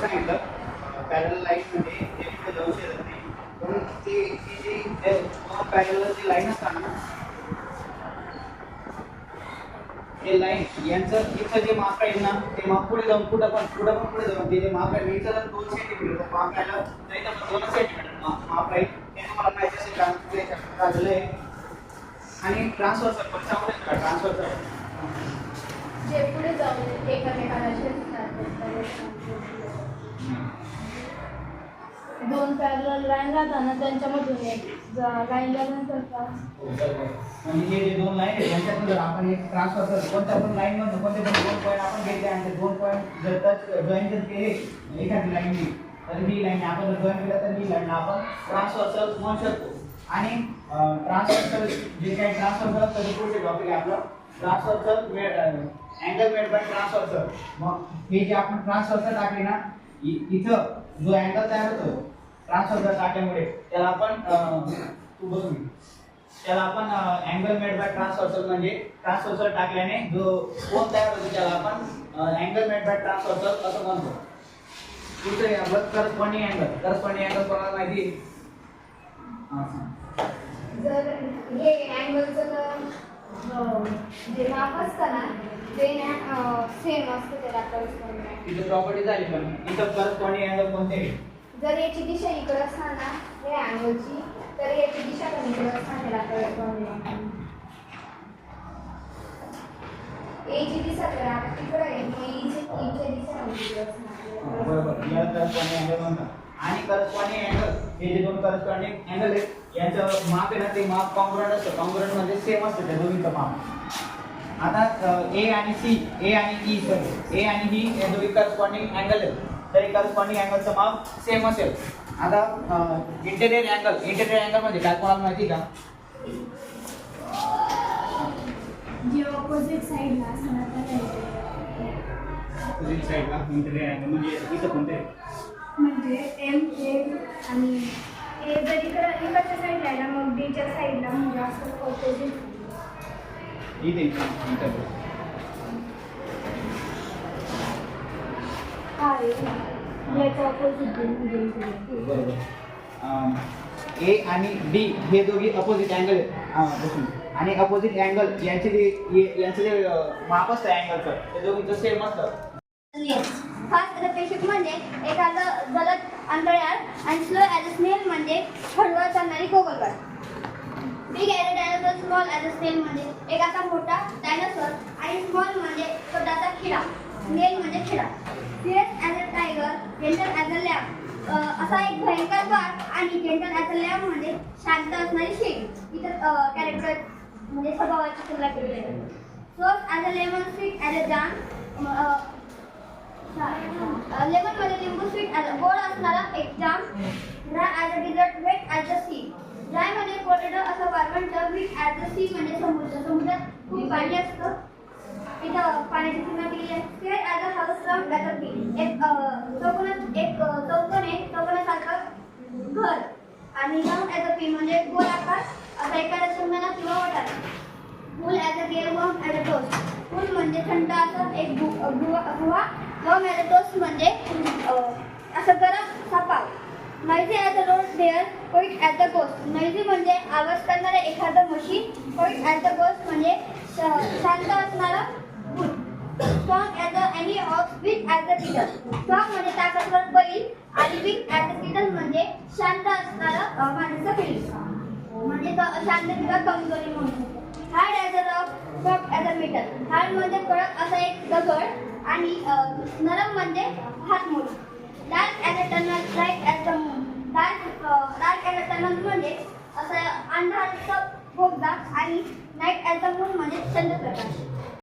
सांगितलं. पॅरल लाईनमध्ये ते कुठे जाऊ ती ती जी पॅरल जी लाईन असतात ना हे लाईन यांचं इथं जे माप आहे ना ते माप पुढे जाऊन कुठं पण कुठं पण पुढे जाऊन ते जे माप आहे इथं दोन सेंटीमीटर माप राहिलं नाही तर दोन सेंटीमीटर माप राहील. ते तुम्हाला माहिती असेल झालेलं आहे आणि ट्रान्सफर पण ट्रान्सफर जे पुढे जाऊन दोन पॅरल लाईन राहतात ना त्यांच्यामधून एक. लाईन झाल्यानंतर class. म्हणजे हे जे दोन लाईन आहेत यांच्यातून जर आपण एक ट्रान्सफर करतो कोणत्या पण लाईन मधून कोणते पण दोन पॉईंट आपण घेतले आणि ते दोन पॉईंट जर टच जॉईन जर केले एखादी लाईननी तर ही लाईन आपण जर जॉईन केला तर ही लाईन आपण ट्रान्सफर म्हणू शकतो. आणि ट्रान्सफर जे काही ट्रान्सफर करत तर पुढचे टॉपिक आहे आपलं ट्रान्सफरचं अँगल मेड बाय ट्रान्सफरचं मग हे जे आपण ट्रान्सफर ट्रान्सफरचं टाकले ना इथं जो अँगल तयार होतो ट्रान्सफरचा टाकल्यामुळे त्याला आपण तू बघ. त्याला आपण अँगल मेड बाय ट्रान्सफर म्हणजे ट्रान्सफर टाकल्याने जो कोण तयार होतो त्याला आपण अँगल मेड बाय ट्रान्सफर असं म्हणतो पुढचं आपलं करस्पॉन्डिंग अँगल करस्पॉन्डिंग अँगल कोणाला माहिती? हा. जर हे अँगलचं जे माप असतं ना ते सेम असतं त्याला corresponding. तिथे प्रॉपर्टी झाली पण इथं करस्पॉन्डिंग अँगल कोणते? जर याची दिशा इकडं असताना हे अँगलची तर याची दिशा पण इकडं असताना त्याला corresponding. याची दिशा तर आता तिकडे आहे मग हिची दिशा बरोबर. आणि करस्पॉन्डिंग अँगल हे जे दोन करस्पॉन्डिंग अँगल आहेत यांचं माप आहे ना ते माप कॉन्ग्रुएंट असतं. कॉन्ग्रुएंट म्हणजे सेम असतं त्या दोन्हीचं माप. आता ए आणि सी ए आणि ई सॉरी ए आणि ही या दोन्ही करस्पॉन्डिंग अँगल आहेत. तरी करस्पॉन्डिंग अँगलचं माप सेम असेल. आता इंटेरियर अँगल इंटेरियर अँगल म्हणजे काय कोणाला माहिती का? जे ऑपोजिट साईडला असणार त्याला अपोजिट साईडला इंटेरियर अँगल म्हणजे इथं कोणते म्हणजे एम ए आणि ए जर इकडं इकडच्या साईडला ना मग साईडला म्हणजे असं ऑपोजिट इथे इंटेरियर बरोबर. ए आणि डी हे दोघी अपोजिट अँगल आहेत. आणि अपोजिट अँगल यांचे जे यांचं जे माप असतं अँगलचं ते दोघीचं सेम असतं. फास्ट म्हणजे एखादं जलद अंतराळ आणि स्लो ॲज अ स्नेल म्हणजे हळूवार चालणारी गोगलगाड big as a dinosaur small as a snail म्हणजे एक असा मोठा डायनोसॉर आणि स्मॉल म्हणजे छोटासा खिडा. स्नेल म्हणजे खिडा serious as a tiger gentle as a lamb असा एक भयंकर वाघ आणि जेंटल ॲज अ लॅब म्हणजे शांत असणारी शेळी. इथं कॅरेक्टर म्हणजे स्वभावाची तुलना केली आहे. Sour as a lemon sweet as a jam लेमनमध्ये म्हणजे लिंबू स्वीट गोड असणारा एक jam dry as a desert wet as a sea dry म्हणजे पोटॅटो असं वारवंट वीट ॲज अ सी म्हणजे समुद्र. समुद्रात खूप पाणी असतं. इथं पाण्याची तुलना केली आहे. Square as a house round pea एक अं, एक चौकोन आहे. चौकोनासारखं घर. आणि राऊंड ॲज अ पी म्हणजे गोल आकार. असा एखाद्या शेंगदाणा किंवा वाटाणा cool as a gear warm as a toast cool म्हणजे थंड असं एक गु- गुहा गुहा. वॉर्म म्हणजे, ॲज अ टोस्ट म्हणजे असं गरम सपाव noisy as a road dare quiet as the ghost noisy म्हणजे आवाज करणारं एखादं machine quiet as the ghost म्हणजे शांत असणारं strong of with as strong म्हणजे ताकदवर बैल आणि विथ ॲज अ म्हणजे शांत असणारं अं, माणसाचं म्हणजे क- शांत किंवा कमजोरी म्हणून. Hard as a rock soft as a metal hard म्हणजे कडक असा एक दगड आणि नरम म्हणजे हात मोड dark as a tunnel light as a moon dark dark as a tunnel म्हणजे असं अंधारचा भोगदा आणि नाईट ॲज अ मून म्हणजे चंद्रप्रकाश.